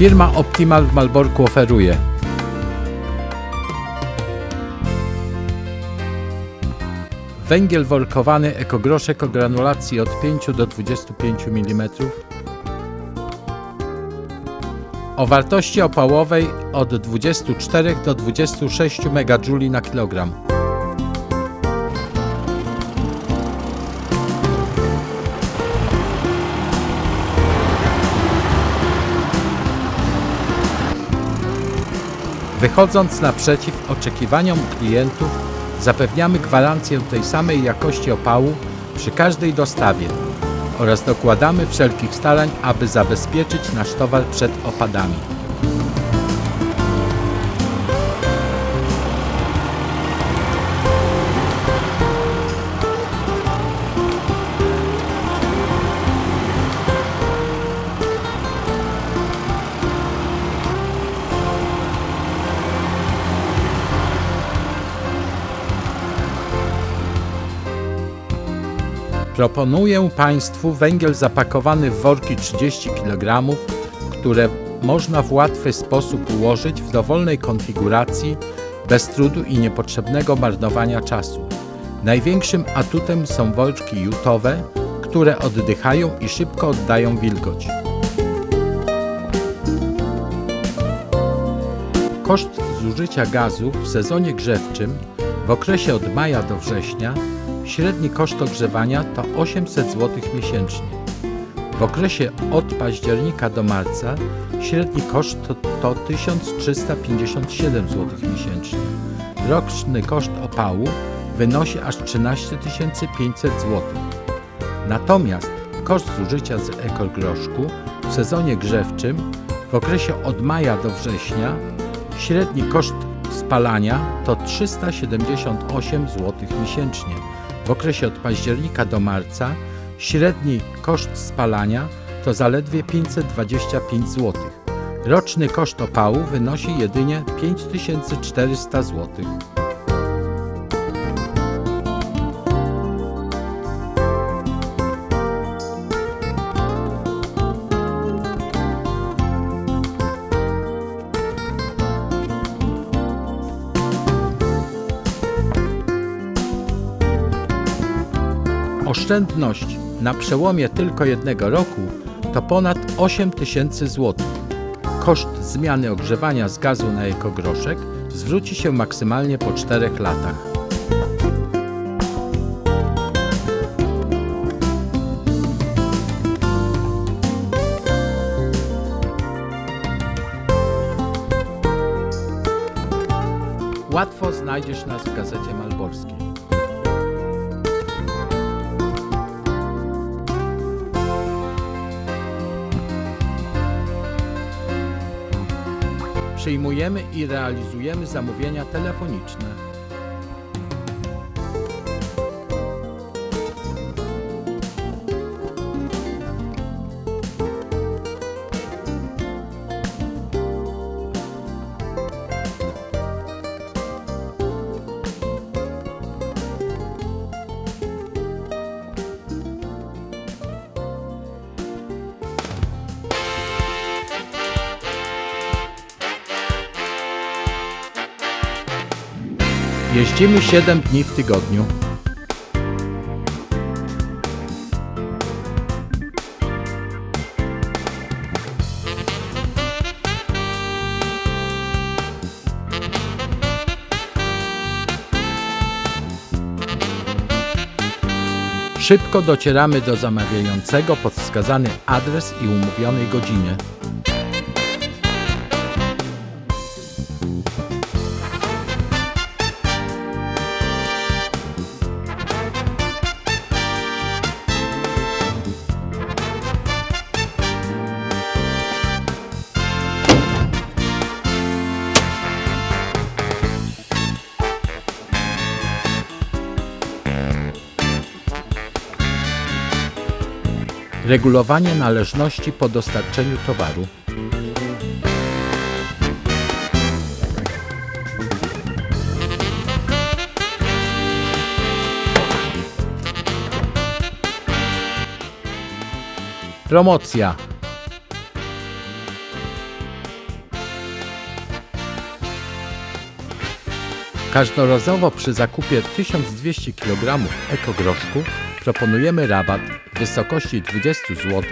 Firma Optimal w Malborku oferuje Węgiel workowany ekogroszek o granulacji od 5 do 25 mm o wartości opałowej od 24 do 26 MJ na kilogram. Wychodząc naprzeciw oczekiwaniom klientów, zapewniamy gwarancję tej samej jakości opału przy każdej dostawie oraz dokładamy wszelkich starań, aby zabezpieczyć nasz towar przed opadami. Proponuję Państwu węgiel zapakowany w worki 30 kg, które można w łatwy sposób ułożyć w dowolnej konfiguracji, bez trudu i niepotrzebnego marnowania czasu. Największym atutem są worki jutowe, które oddychają i szybko oddają wilgoć. Koszt zużycia gazu w sezonie grzewczym w okresie od maja do września Średni koszt ogrzewania to 800 zł miesięcznie. W okresie od października do marca średni koszt to, to 1357 zł miesięcznie. Roczny koszt opału wynosi aż 13 500 zł. Natomiast koszt zużycia z ekogroszku w sezonie grzewczym w okresie od maja do września średni koszt spalania to 378 zł miesięcznie w okresie od października do marca średni koszt spalania to zaledwie 525 zł. Roczny koszt opału wynosi jedynie 5400 zł. Oszczędność na przełomie tylko jednego roku to ponad 8 tysięcy złotych. Koszt zmiany ogrzewania z gazu na ekogroszek zwróci się maksymalnie po 4 latach. Łatwo znajdziesz nas w Gazecie Malborskiej. Przyjmujemy i realizujemy zamówienia telefoniczne. Jeździmy 7 dni w tygodniu. Szybko docieramy do zamawiającego pod wskazany adres i umówionej godzinie. regulowanie należności po dostarczeniu towaru. Promocja Każdorazowo przy zakupie 1200 kg ekogroszku proponujemy rabat wysokości 20 zł